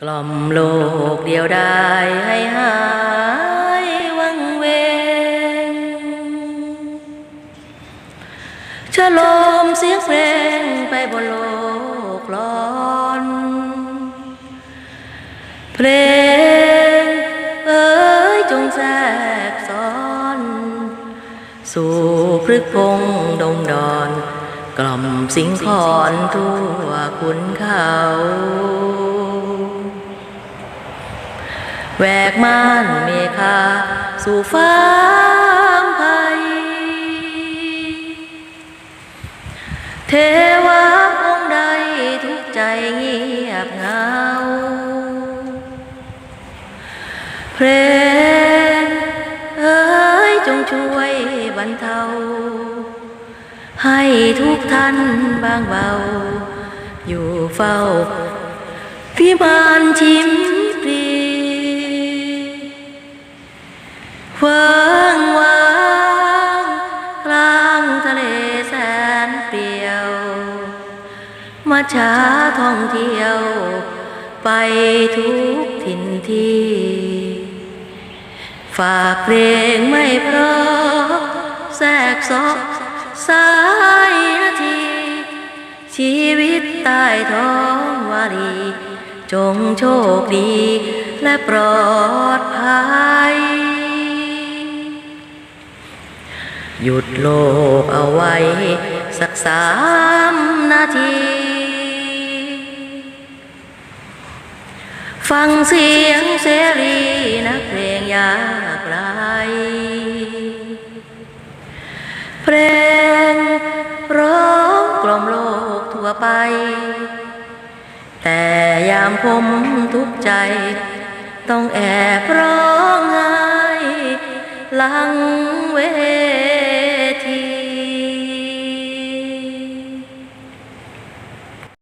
กล่อมโลกเดียวได้ให้หายวังเวงฉลมเสียงเพลงไปบนโลกร้อน เพลงเอ้ยจงแทรกซ้อน สู่พฤกพงดงดอน กล่อมสิงคอนทั่วขุนเขา แวกม่านเมฆาสู่ฟ้ามไพเทวาองค์ใดทุกใจเงียบเงา เพลงเอ้ยจงช่วยบรรเทา ให้ทุกท่านบางเบา อยู่เฝ้าพิมานชิม มาช้าท่องเที่ยว ไปทุกถิ่นที่ ฝากเพลงไม่เพราะแทรกซอกสายนาที ชีวิตใต้ท้องวารี จงโชคดีและปลอดภัย หยุดโลกเอาไว้สักสามนาที ฟังเสียงเสรีนักเพลงยากไรเพลงร้องกล่อมโลกทั่วไป แต่ยามผมทุกใจ ต้องแอบร้องไห้หลังเวที